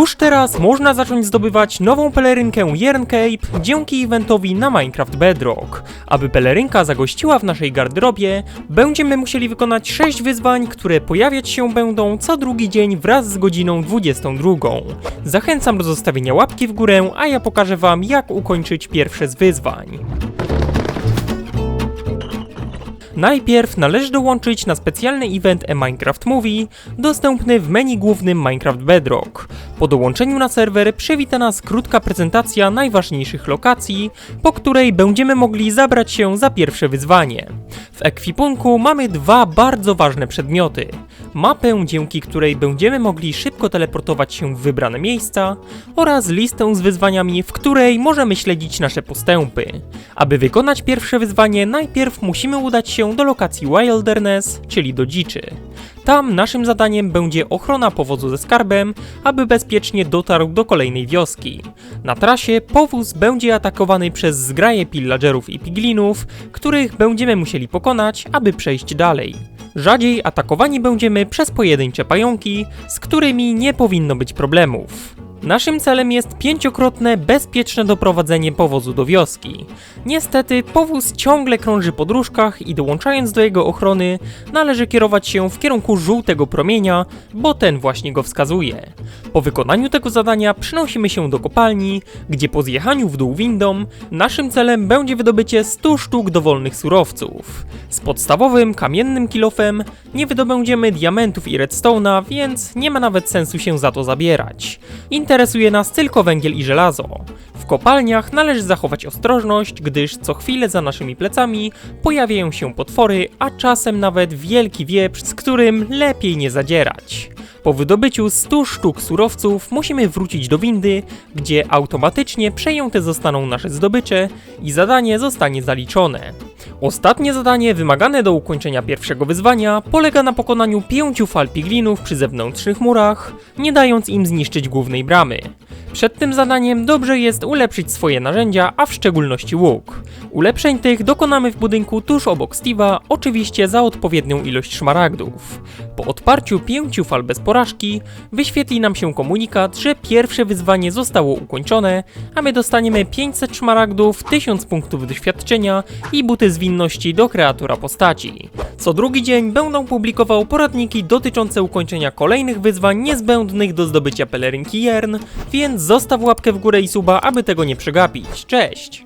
Już teraz można zacząć zdobywać nową pelerynkę Jern Cape dzięki eventowi na Minecraft Bedrock. Aby pelerynka zagościła w naszej garderobie, będziemy musieli wykonać 6 wyzwań, które pojawiać się będą co drugi dzień wraz z godziną 22. Zachęcam do zostawienia łapki w górę, a ja pokażę wam jak ukończyć pierwsze z wyzwań. Najpierw należy dołączyć na specjalny event e Minecraft Movie, dostępny w menu głównym Minecraft Bedrock. Po dołączeniu na serwer przywita nas krótka prezentacja najważniejszych lokacji, po której będziemy mogli zabrać się za pierwsze wyzwanie. W ekwipunku mamy dwa bardzo ważne przedmioty. Mapę, dzięki której będziemy mogli szybko teleportować się w wybrane miejsca oraz listę z wyzwaniami, w której możemy śledzić nasze postępy. Aby wykonać pierwsze wyzwanie, najpierw musimy udać się do lokacji Wilderness, czyli do dziczy. Tam naszym zadaniem będzie ochrona powozu ze skarbem, aby bezpiecznie dotarł do kolejnej wioski. Na trasie powóz będzie atakowany przez zgraje pillagerów i piglinów, których będziemy musieli pokonać, aby przejść dalej. Rzadziej atakowani będziemy przez pojedyncze pająki, z którymi nie powinno być problemów. Naszym celem jest pięciokrotne, bezpieczne doprowadzenie powozu do wioski. Niestety, powóz ciągle krąży po dróżkach i dołączając do jego ochrony, należy kierować się w kierunku żółtego promienia, bo ten właśnie go wskazuje. Po wykonaniu tego zadania przenosimy się do kopalni, gdzie po zjechaniu w dół windą, naszym celem będzie wydobycie 100 sztuk dowolnych surowców. Z podstawowym kamiennym kilofem nie wydobędziemy diamentów i redstone'a, więc nie ma nawet sensu się za to zabierać. Interesuje nas tylko węgiel i żelazo. W kopalniach należy zachować ostrożność, gdyż co chwilę za naszymi plecami pojawiają się potwory, a czasem nawet wielki wieprz, z którym lepiej nie zadzierać. Po wydobyciu 100 sztuk surowców musimy wrócić do windy, gdzie automatycznie przejęte zostaną nasze zdobycze i zadanie zostanie zaliczone. Ostatnie zadanie wymagane do ukończenia pierwszego wyzwania polega na pokonaniu pięciu fal piglinów przy zewnętrznych murach, nie dając im zniszczyć głównej bramy. Przed tym zadaniem dobrze jest ulepszyć swoje narzędzia, a w szczególności łuk. Ulepszeń tych dokonamy w budynku tuż obok Steve'a, oczywiście za odpowiednią ilość szmaragdów. Po odparciu pięciu fal bez porażki, wyświetli nam się komunikat, że pierwsze wyzwanie zostało ukończone, a my dostaniemy 500 szmaragdów, 1000 punktów doświadczenia i buty zwinności do kreatora postaci. Co drugi dzień będą publikował poradniki dotyczące ukończenia kolejnych wyzwań niezbędnych do zdobycia pelerynki Jern, zostaw łapkę w górę i suba, aby tego nie przegapić. Cześć!